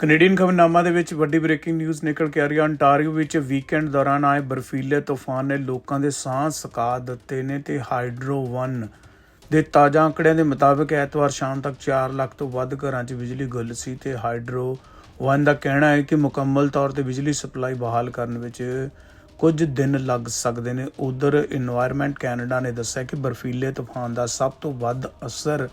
Canadian ਖਬਰਨਾਮਾ ਦੇ ਵਿੱਚ ਵੱਡੀ ਬ੍ਰੇਕਿੰਗ ਨਿਊਜ਼ ਨਿਕਲ ਕੇ ਆ ਰਹੀ ਹੈ। ਅੰਟਾਰੀਓ ਵਿੱਚ ਵੀਕਐਂਡ ਦੌਰਾਨ ਆਏ ਬਰਫੀਲੇ ਤੂਫਾਨ ਨੇ ਲੋਕਾਂ ਦੇ ਸਾਹ ਸੁਕਾ ਦਿੱਤੇ ਨੇ ਤੇ ਹਾਈਡਰੋ 1 ਦੇ ਤਾਜ਼ਾ ਅੰਕੜਿਆਂ ਦੇ ਮੁਤਾਬਕ ਐਤਵਾਰ ਸ਼ਾਮ ਤੱਕ 4 ਲੱਖ ਤੋਂ ਵੱਧ ਘਰਾਂ 'ਚ ਬਿਜਲੀ ਗੁੱਲ ਸੀ ਤੇ ਹਾਈਡਰੋ 1 ਦਾ ਕਹਿਣਾ ਹੈ ਕਿ ਮੁਕੰਮਲ ਤੌਰ ਤੇ ਬਿਜਲੀ ਸਪਲਾਈ ਬਹਾਲ ਕਰਨ ਵਿੱਚ ਕੁਝ ਦਿਨ ਲੱਗ ਸਕਦੇ ਨੇ। ਉਧਰ এনवायरमेंट ਕੈਨੇਡਾ ਨੇ ਦੱਸਿਆ ਕਿ ਬਰਫੀਲੇ ਤੂਫਾਨ ਦਾ ਸਭ ਤੋਂ ਵੱਧ ਅਸਰ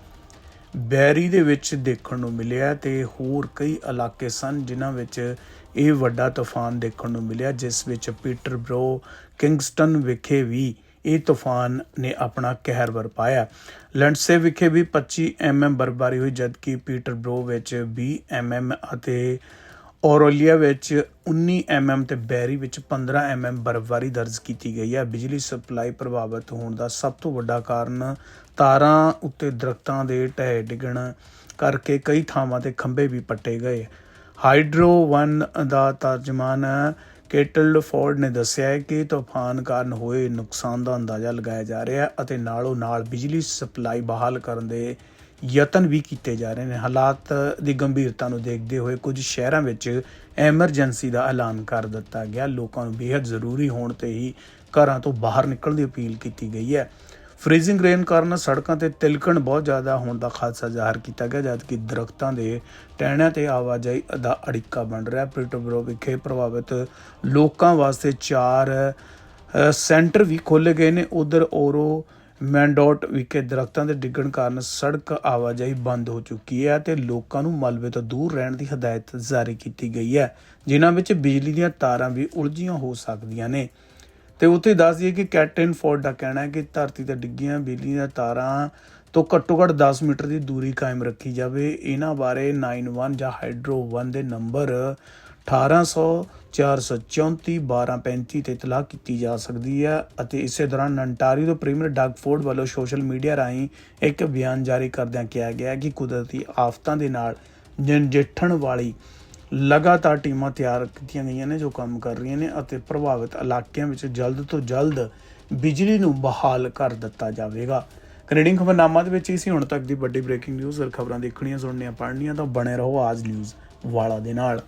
ਬੈਰੀ ਦੇ ਵਿੱਚ ਦੇਖਣ ਨੂੰ ਮਿਲਿਆ ਤੇ ਹੋਰ ਕਈ ਇਲਾਕੇ ਸਨ ਜਿਨ੍ਹਾਂ ਵਿੱਚ ਇਹ ਵੱਡਾ ਤੂਫਾਨ ਦੇਖਣ ਨੂੰ ਮਿਲਿਆ, ਜਿਸ ਵਿੱਚ ਪੀਟਰ ਪੀਟਰਬਰੋ ਕਿੰਗਸਟਨ ਵਿਖੇ ਵੀ ਇਹ ਤੂਫਾਨ ਨੇ ਆਪਣਾ ਕਹਿਰ ਵਰਪਾਇਆ। ਲੰਡਸੇ ਵਿਖੇ ਵੀ 25 ਐਮਐਮ ਬਰਫਬਾਰੀ ਹੋਈ, ਜਦਕਿ ਪੀਟਰ ਪੀਟਰਬਰੋ ਵਿੱਚ 20 ਐਮਐਮ ਅਤੇ ਔਰੋਲੀਆ ਵਿੱਚ 19 ਐਮਐਮ ਤੇ ਬੈਰੀ ਵਿੱਚ 15 ਐਮਐਮ ਬਰਫ਼ਬਾਰੀ ਦਰਜ ਕੀਤੀ ਗਈ ਹੈ। ਬਿਜਲੀ ਸਪਲਾਈ ਪ੍ਰਭਾਵਿਤ ਹੋਣ ਦਾ ਸਭ ਤੋਂ ਵੱਡਾ ਕਾਰਨ ਤਾਰਾਂ ਉੱਤੇ ਦਰਖਤਾਂ ਦੇ ਢਹਿ ਡਿੱਗਣ ਕਰਕੇ ਕਈ ਥਾਵਾਂ ਤੇ ਖੰਭੇ ਵੀ ਪੱਟੇ ਗਏ। ਹਾਈਡਰੋ 1 ਦਾ ਤਰਜਮਾਨ ਕੇਟਲ ਫੋਰਡ ਨੇ ਦੱਸਿਆ ਹੈ ਕਿ ਤੂਫਾਨ ਕਾਰਨ ਹੋਏ ਨੁਕਸਾਨ ਦਾ ਅੰਦਾਜ਼ਾ ਲਗਾਇਆ ਜਾ ਰਿਹਾ ਹੈ ਅਤੇ ਨਾਲੋਂ ਨਾਲ ਬਿਜਲੀ ਸਪਲਾਈ ਬਹਾਲ ਕਰਨ ਦੇ ਯਤਨ ਵੀ ਕੀਤੇ ਜਾ ਰਹੇ ਨੇ। ਹਾਲਾਤ ਦੀ ਗੰਭੀਰਤਾ ਨੂੰ ਦੇਖਦੇ ਹੋਏ ਕੁਝ ਸ਼ਹਿਰਾਂ ਵਿੱਚ ਐਮਰਜੈਂਸੀ ਦਾ ਐਲਾਨ ਕਰ ਦਿੱਤਾ ਗਿਆ। ਲੋਕਾਂ ਨੂੰ ਬੇहद ਜ਼ਰੂਰੀ ਹੋਣ ਤੇ ਹੀ ਘਰਾਂ ਤੋਂ ਬਾਹਰ ਨਿਕਲਣ ਦੀ ਅਪੀਲ ਕੀਤੀ ਗਈ ਹੈ। ਫ੍ਰੀਜ਼ਿੰਗ ਰੇਨ ਕਾਰਨ ਸੜਕਾਂ ਤੇ ਤਿਲਕਣ ਬਹੁਤ ਜ਼ਿਆਦਾ ਹੋਣ ਦਾ ਖਾਦਸਾ ਜ਼ਾਹਰ ਕੀਤਾ ਗਿਆ, ਜਦਕਿ ਦਰਖਤਾਂ ਦੇ ਟਹਿਣਿਆਂ ਤੇ ਆਵਾਜਾਈ ਦਾ ਅੜਿੱਕਾ ਬਣ ਰਿਹਾ। ਪ੍ਰਿਟੋਬਰੋ ਵਿਖੇ ਪ੍ਰਭਾਵਿਤ ਲੋਕਾਂ ਵਾਸਤੇ ਚਾਰ ਸੈਂਟਰ ਵੀ ਖੋਲੇ ਗਏ ਨੇ। ਉਧਰ ਔਰੋ ਮੈਂਡੋਟ ਵਿਖੇ ਦਰਖਤਾਂ ਦੇ ਡਿੱਗਣ ਕਾਰਨ ਸੜਕ ਆਵਾਜਾਈ ਬੰਦ ਹੋ ਚੁੱਕੀ ਹੈ ਅਤੇ ਲੋਕਾਂ ਨੂੰ ਮਲਬੇ ਤੋਂ ਦੂਰ ਰਹਿਣ ਦੀ ਹਦਾਇਤ ਜਾਰੀ ਕੀਤੀ ਗਈ ਹੈ, ਜਿਨ੍ਹਾਂ ਵਿੱਚ ਬਿਜਲੀ ਦੀਆਂ ਤਾਰਾਂ ਵੀ ਉਲਝੀਆਂ ਹੋ ਸਕਦੀਆਂ ਨੇ। ਤੇ ਉੱਥੇ ਦੱਸ ਦਈਏ ਕਿ ਕੈਟਨ ਫੋਰਡ ਦਾ ਕਹਿਣਾ ਹੈ ਕਿ ਧਰਤੀ ਤੇ ਡਿੱਗੀਆਂ ਬਿਜਲੀ ਦੀਆਂ ਤਾਰਾਂ ਤੋਂ ਘੱਟੋ ਘੱਟ 10 ਮੀਟਰ ਦੀ ਦੂਰੀ ਕਾਇਮ ਰੱਖੀ ਜਾਵੇ। ਇਹਨਾਂ ਬਾਰੇ 91 ਜਾਂ ਹਾਈਡਰੋ 1 ਦੇ ਨੰਬਰ 1800 434 1235 ਤੇ ਇਤਲਾਹ ਕੀਤੀ ਜਾ ਸਕਦੀ ਹੈ ਅਤੇ ਇਸੇ ਦੌਰਾਨ ਨੰਟਾਰੀ ਤੋਂ ਪ੍ਰੀਮੀਅਰ ਡਗ ਫੋਰਡ ਵੱਲੋਂ ਸੋਸ਼ਲ ਮੀਡੀਆ ਰਾਹੀਂ ਇੱਕ ਬਿਆਨ ਜਾਰੀ ਕਰਦਿਆਂ ਕਿਹਾ ਗਿਆ ਕਿ ਕੁਦਰਤੀ ਆਫਤਾਂ ਦੇ ਨਾਲ ਨਜਿੱਠਣ ਵਾਲੀ ਲਗਾਤਾਰ ਟੀਮਾਂ ਤਿਆਰ ਕੀਤੀਆਂ ਗਈਆਂ ਨੇ ਜੋ ਕੰਮ ਕਰ ਰਹੀਆਂ ਨੇ ਅਤੇ ਪ੍ਰਭਾਵਿਤ ਇਲਾਕਿਆਂ ਵਿੱਚ ਜਲਦ ਤੋਂ ਜਲਦ ਬਿਜਲੀ ਨੂੰ ਬਹਾਲ ਕਰ ਦਿੱਤਾ ਜਾਵੇਗਾ। ਕੈਨੇਡੀਅਨ ਖਬਰਨਾਮਾ ਦੇ ਵਿੱਚ ਇਸੇ ਹੁਣ ਤੱਕ ਦੀ ਵੱਡੀ ਬ੍ਰੇਕਿੰਗ ਨਿਊਜ਼ ਔਰ ਖਬਰਾਂ ਦੇਖਣੀਆਂ, ਸੁਣਨੀਆਂ, ਪੜ੍ਹਨੀਆਂ, ਤਾਂ ਬਣੇ ਰਹੋ ਆਜ ਨਿਊਜ਼ ਵਾਲਾ ਦੇ ਨਾਲ।